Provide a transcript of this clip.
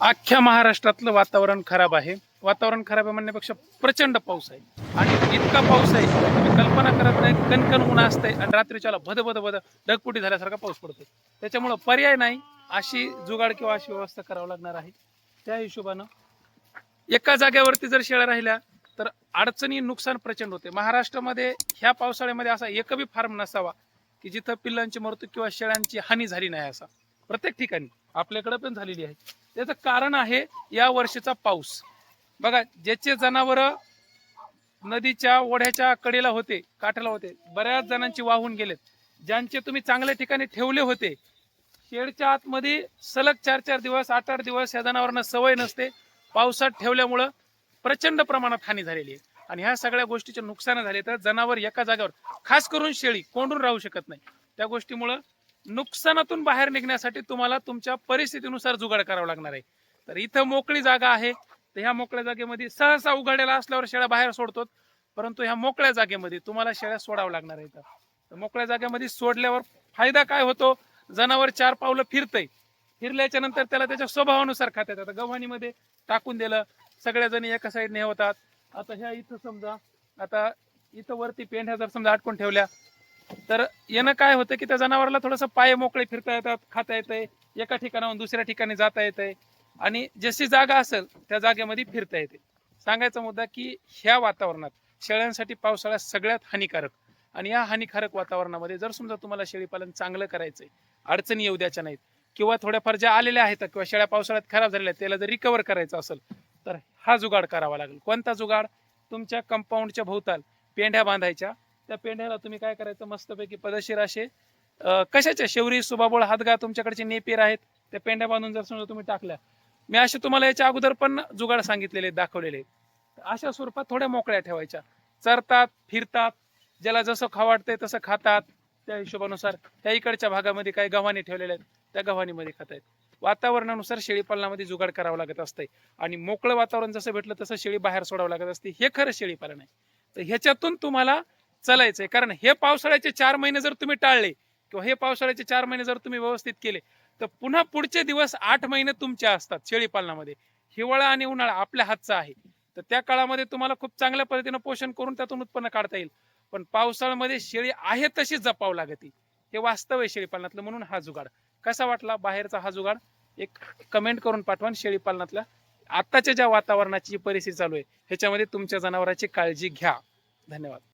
अख्ख्या महाराष्ट्रातलं वातावरण खराब आहे. वातावरण खराब आहे म्हणण्यापेक्षा प्रचंड पाऊस आहे. आणि इतका पाऊस आहे तुम्ही कल्पना करत नाही कणकण ऊन असते आणि रात्रीच्याला भद भद भद ढगपुटी झाल्यासारखा पाऊस पडतो त्याच्यामुळं पर्याय नाही अशी जुगाड किंवा अशी व्यवस्था करावं लागणार आहे. त्या हिशोबानं एका जागेवरती जर शेळ्या राहिल्या तर अडचणी नुकसान प्रचंड होते. महाराष्ट्रामध्ये ह्या पावसाळ्यामध्ये असा एकबी फार्म नसावा की जिथं पिल्लांची मृत्यू किंवा शेळ्यांची हानी झाली नाही असा. प्रत्येक ठिकाणी आपल्याकडे पण झालेली आहे. त्याचं कारण आहे या वर्षीचा पाऊस. बघा ज्याचे जनावर नदीच्या ओढ्याच्या कडेला होते काठाला होते बऱ्याच जणांची वाहून गेलेत. ज्यांचे तुम्ही चांगल्या ठिकाणी ठेवले होते शेडच्या आतमध्ये सलग चार चार दिवस आठ आठ दिवस या जनावरांना सवय नसते. पावसात ठेवल्यामुळं प्रचंड प्रमाणात हानी झालेली आहे. आणि ह्या सगळ्या गोष्टीचे नुकसान झाले तर जनावर एका जागेवर खास करून शेळी कोंडून राहू शकत नाही. त्या गोष्टीमुळं नुकसानातून बाहेर निघण्यासाठी तुम्हाला तुमच्या परिस्थितीनुसार जुगाड करावा लागणार आहे. तर इथं मोकळी जागा आहे. तर ह्या मोकळ्या जागेमध्ये सहसा उघडलेला असल्यावर शेळ्या बाहेर सोडतो परंतु ह्या मोकळ्या जागेमध्ये तुम्हाला शेळ्या सोडावं लागणार आहे तर मोकळ्या जागेमध्ये सोडल्यावर फायदा काय होतो? जनावर चार पावलं फिरतंय. फिरल्याच्या नंतर त्याला त्याच्या स्वभावानुसार खात्यात. आता गव्हाणीमध्ये टाकून दिलं. सगळ्या जणी एका साईडने होतात. आता ह्या इथं समजा आता इथं वरती पेंढ्या जर समजा आटकून ठेवल्या तर यानं काय होतं की त्या जनावराला थोडंसं पाय मोकळे फिरता येतात खाता येतंय एका ठिकाणाहून दुसऱ्या ठिकाणी जाता येतंय. आणि जशी जागा असेल त्या जागेमध्ये फिरता येते. सांगायचा मुद्दा की ह्या वातावरणात शेळ्यांसाठी पावसाळा सगळ्यात हानिकारक. आणि या हानिकारक वातावरणामध्ये जर समजा तुम्हाला शेळीपालन चांगलं करायचंय अडचणी येऊ द्यायच्या नाहीत किंवा थोड्याफार ज्या आलेल्या आहेत किंवा शेळ्या पावसाळ्यात खराब झालेल्या आहेत त्याला जर रिकवर करायचं असेल तर हा जुगाड करावा लागेल. कोणता जुगाड? तुमच्या कंपाऊंडच्या भोवताल पेंढ्या बांधायच्या त्या पेंढ्याला तुम्ही काय करायचं? मस्तपैकी पदशीर असे कशाच्या शेवरी सुबाबोळ हातगा तुमच्याकडचे नेपियर आहेत. त्या पेंढ्या बांधून जर समजा तुम्ही टाकल्या मी असे तुम्हाला याच्या अगोदर पण जुगाड सांगितलेले दाखवलेले आहेत. अशा स्वरूपात थोड्या मोकळ्या ठेवायच्या. चरतात फिरतात ज्याला जसं खावं वाटतंय तसं खातात. त्या हिशोबानुसार त्या इकडच्या भागामध्ये काही गव्हाणी ठेवलेल्या आहेत त्या गव्हाणीमध्ये खात आहेत. वातावरणानुसार शेळी पालनामध्ये जुगाड करावं लागत असतंय. आणि मोकळं वातावरण जसं भेटलं तसं शेळी बाहेर सोडावं लागत असते. हे खरं शेळी पालन आहे. तर ह्याच्यातून तुम्हाला चालायचंय. कारण हे पावसाळ्याचे चार महिने जर तुम्ही टाळले किंवा हे पावसाळ्याचे चार महिने जर तुम्ही व्यवस्थित केले तर पुन्हा पुढचे दिवस आठ महिने तुमचे असतात शेळीपालनामध्ये हिवाळा आणि उन्हाळा आपल्या हातचा आहे. तर त्या काळामध्ये तुम्हाला खूप चांगल्या पद्धतीनं पोषण करून त्यातून उत्पन्न काढता येईल. पण पावसाळ्यामध्ये शेळी आहे तशीच जपावं लागते. हे वास्तव आहे शेळीपालनातलं म्हणून हा जुगाड. कसा वाटला बाहेरचा हा जुगाड? एक कमेंट करून पाठवा शेळी पालनातल्या आत्ताच्या ज्या वातावरणाची परिस्थिती चालू आहे ह्याच्यामध्ये तुमच्या जनावरांची काळजी घ्या. धन्यवाद.